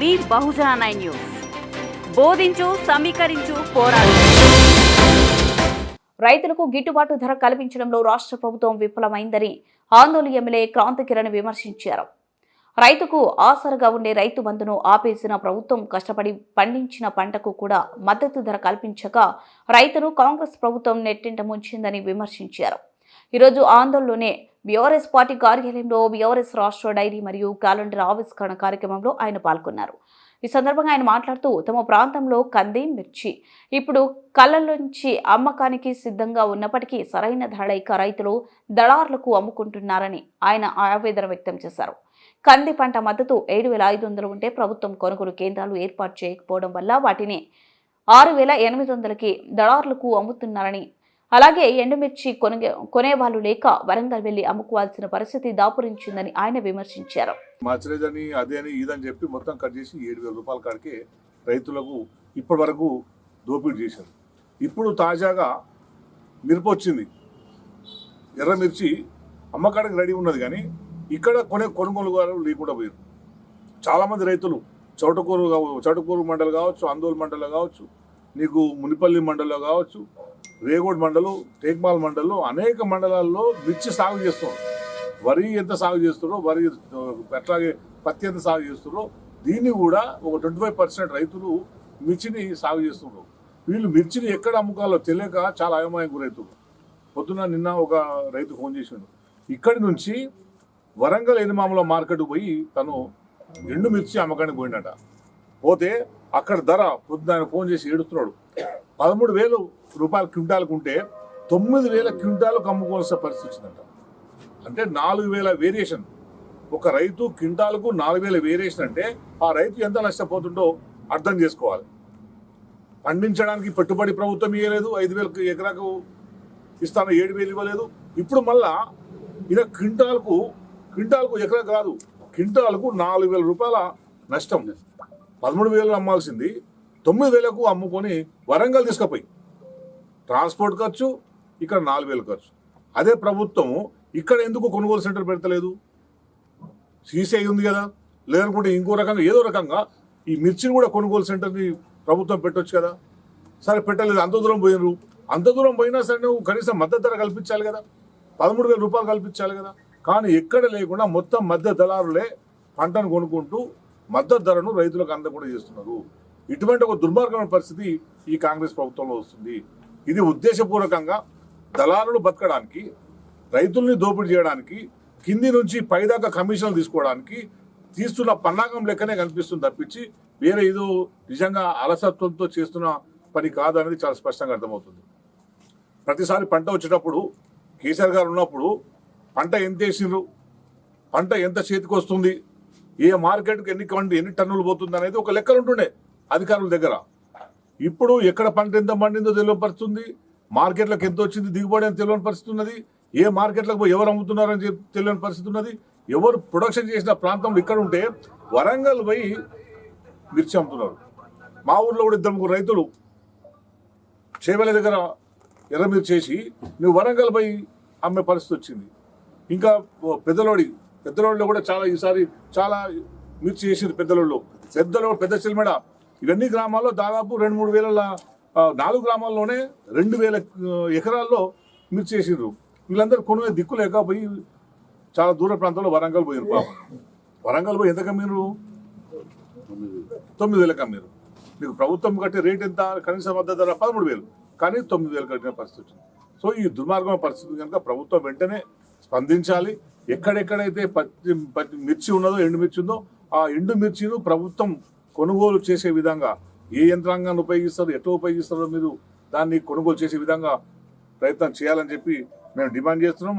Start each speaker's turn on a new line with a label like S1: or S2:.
S1: మీ బహుజన nine news. బోధించు సమీకరించు పోరాడు. రైతులకు గిట్టుబాటు ధర కల్పించడంలో రాష్ట్ర ప్రభుత్వం విఫలమైందని ఆందోళన ఎమ్మెల్యే క్రాంతి కిరణ్ విమర్శించారు. రైతుకు ఆసరగా ఉండే రైతు బంధును ఆపేసిన ప్రభుత్వం కష్టపడి పండించిన పంటకు కూడా మద్దతు ధర కల్పించక రైతును కాంగ్రెస్ ప్రభుత్వం నెట్టింట ముంచిందని విమర్శించారు. ఈరోజు ఆందోళనలోనే బీఆర్ఎస్ పార్టీ కార్యాలయంలో బీఆర్ఎస్ రాష్ట్ర డైరీ మరియు క్యాలెండర్ ఆవిష్కరణ కార్యక్రమంలో ఆయన పాల్గొన్నారు. ఈ సందర్భంగా ఆయన మాట్లాడుతూ తమ ప్రాంతంలో కంది మిర్చి? ఇప్పుడు కళ్ళలోంచి అమ్మకానికి సిద్ధంగా ఉన్నప్పటికీ సరైన ధర లేక రైతులు దళారులకు అమ్ముకుంటున్నారని ఆయన ఆవేదన వ్యక్తం చేశారు. కంది పంట మద్దతు ఏడు వేల ఐదు వందలు ఉంటే ప్రభుత్వం కొనుగోలు కేంద్రాలు ఏర్పాటు చేయకపోవడం వల్ల వాటిని ఆరు వేల ఎనిమిది వందలకి దళారులకు అమ్ముతున్నారని అలాగే ఎండుమిర్చి కొనగే కొనేవాళ్ళు లేక వరంగల్ వెళ్ళి అమ్ముకోవాల్సిన పరిస్థితి దాపురించిందని ఆయన విమర్శించారు.
S2: మర్చిరేజ్ అని అదే అని ఇదని చెప్పి మొత్తం కట్ చేసి ఏడు వేల రూపాయల కాడికి రైతులకు ఇప్పటి వరకు దోపిడీ చేశారు. ఇప్పుడు తాజాగా మిరప వచ్చింది. ఎర్ర మిర్చి అమ్మకానికి రెడీ ఉన్నది కానీ ఇక్కడ కొనే కొనుగోలుగారు లేకుండా పోయారు. చాలామంది రైతులు చౌటకూరు కావచ్చు చౌటకూరు మండలి కావచ్చు ఆందోళన మండలి కావచ్చు నీకు మునిపల్లి మండలిలో కావచ్చు రేగోడ్ మండలు టేక్మాల్ మండలు అనేక మండలాల్లో మిర్చి సాగు చేస్తున్నారు. వరి ఎంత సాగు చేస్తున్నారో వరి ఆ, అట్లాగే పత్తి ఎంత సాగు చేస్తున్నారో దీన్ని కూడా ఒక ట్వంటీ ఫైవ్ పర్సెంట్ రైతులు మిర్చిని సాగు చేస్తున్నారు. వీళ్ళు మిర్చిని ఎక్కడ అమ్ముకోవాలో తెలియక చాలా అయోమయం గురవుతుంది పొద్దున నిన్న ఒక రైతు ఫోన్ చేసిండు. ఇక్కడి నుంచి వరంగల్ ఎనిమామల మార్కెట్ పోయి తను ఎండు మిర్చి అమ్మకానికి పోయిండట. పోతే అక్కడ ధర పొద్దున ఆయన ఫోన్ చేసి ఏడుస్తున్నాడు. పదమూడు వేలు రూపాయల క్వింటాలకు ఉంటే తొమ్మిది వేల క్వింటాలకు అమ్ముకోవాల్సిన పరిస్థితి వచ్చిందంట. అంటే నాలుగు వేల వేరియేషన్. ఒక రైతు క్వింటాలకు నాలుగు వేల వేరియేషన్ అంటే ఆ రైతు ఎంత నష్టపోతుండో అర్థం చేసుకోవాలి. పండించడానికి పెట్టుబడి ప్రభుత్వం ఇవ్వలేదు ఐదు వేలకు ఎకరాకు ఇస్తాను ఏడు వేలు ఇవ్వలేదు. ఇప్పుడు మళ్ళా ఇలా క్వింటాల్కు క్వింటాల్కు ఎకరా కాదు క్వింటాల్కు నాలుగు వేల రూపాయల నష్టం. పదమూడు వేలు అమ్మాల్సింది తొమ్మిది వేలకు అమ్ముకొని వరంగల్ తీసుకుపోయి. ట్రాన్స్పోర్ట్ ఖర్చు ఇక్కడ నాలుగు వేలు ఖర్చు. అదే ప్రభుత్వం ఇక్కడ ఎందుకు కొనుగోలు సెంటర్ పెడతలేదు? సీసీఐ ఉంది కదా. లేదనుకుంటే ఇంకో రకంగా ఏదో రకంగా ఈ మిర్చిని కూడా కొనుగోలు సెంటర్ని ప్రభుత్వం పెట్టొచ్చు కదా. సరే పెట్టలేదు. అంత దూరం పోయినరు. అంత దూరం పోయినా సరే నువ్వు కనీసం మద్దతు ధర కల్పించాలి కదా. పదమూడు వేల రూపాయలు కల్పించాలి కదా. కానీ ఎక్కడ లేకుండా మొత్తం మధ్య దళారులే పంటను కొనుక్కుంటూ మద్దతు ధరను రైతులకు అందకుండా చేస్తున్నారు. ఇటువంటి ఒక దుర్మార్గమైన పరిస్థితి ఈ కాంగ్రెస్ ప్రభుత్వంలో వస్తుంది. ఇది ఉద్దేశపూర్వకంగా దళారులు బతకడానికి రైతుల్ని దోపిడీ చేయడానికి కింది నుంచి పైదాకా కమిషన్లు తీసుకోవడానికి తీస్తున్న పన్నాగం లెక్కనే కనిపిస్తుంది తప్పించి వేరే ఏదో నిజంగా అలసత్వంతో చేస్తున్న పని కాదు అనేది చాలా స్పష్టంగా అర్థమవుతుంది. ప్రతిసారి పంట వచ్చేటప్పుడు కేసీఆర్ గారు ఉన్నప్పుడు పంట ఎంత వేసిండ్రు పంట ఎంత చేతికి వస్తుంది ఏ మార్కెట్కి ఎన్ని కండి ఎన్ని టన్నులు పోతుంది అనేది ఒక లెక్కలు ఉంటుండే అధికారుల దగ్గర. ఇప్పుడు ఎక్కడ పంట ఎంత పండిందో తెలియపరుస్తుంది. మార్కెట్లకు ఎంత వచ్చింది దిగుబడి అని తెలియని పరిస్థితి ఉన్నది ఏ మార్కెట్లకు పోయి ఎవరు అమ్ముతున్నారని చెప్పి తెలియని పరిస్థితి ఉన్నది ఎవరు ప్రొడక్షన్ చేసిన ప్రాంతంలో ఇక్కడ ఉంటే వరంగల్ పోయి మిర్చి అమ్ముతున్నారు. మా ఊర్లో కూడా ఇద్దరు ముగ్గురు రైతులు చేవల దగ్గర ఎర్రమిర్చి చేసి నువ్వు వరంగల్ పోయి అమ్మే పరిస్థితి వచ్చింది. ఇంకా పెద్దలోడి పెద్దలోడిలో కూడా చాలా ఈసారి చాలా మిర్చి చేసింది పెద్దలోడిలో పెద్దలో పెద్ద చిల్మెడ ఇవన్నీ గ్రామాల్లో దాదాపు రెండు మూడు వేల నాలుగు గ్రామాల్లోనే రెండు వేల ఎకరాల్లో మిర్చి చేసిండ్రు వీళ్ళందరూ కొనుగోలు దిక్కు లేకపోయి చాలా దూర ప్రాంతంలో వరంగల్ పోయినారు పాపం. వరంగల్ పోయి ఎంత కమ్మిరు తొమ్మిది వేలకు అమ్మారు మీకు ప్రభుత్వం కట్టే రేట్ ఎంత? కనీస మద్దతు ధర పదమూడు వేలు. కానీ తొమ్మిది వేలు కట్టిన పరిస్థితి సో ఈ దుర్మార్గమైన పరిస్థితి కనుక ప్రభుత్వం వెంటనే స్పందించాలి. ఎక్కడెక్కడైతే పచ్చి పత్తి మిర్చి ఉన్నదో ఎండు మిర్చి ఉందో ఆ ఎండు మిర్చిను ప్రభుత్వం కొనుగోలు చేసే విధంగా ఏ యంత్రాంగాన్ని ఉపయోగిస్తారు ఎట్లా ఉపయోగిస్తారో మీరు దాన్ని కొనుగోలు చేసే విధంగా ప్రయత్నం చేయాలని చెప్పి మేము డిమాండ్ చేస్తున్నాం.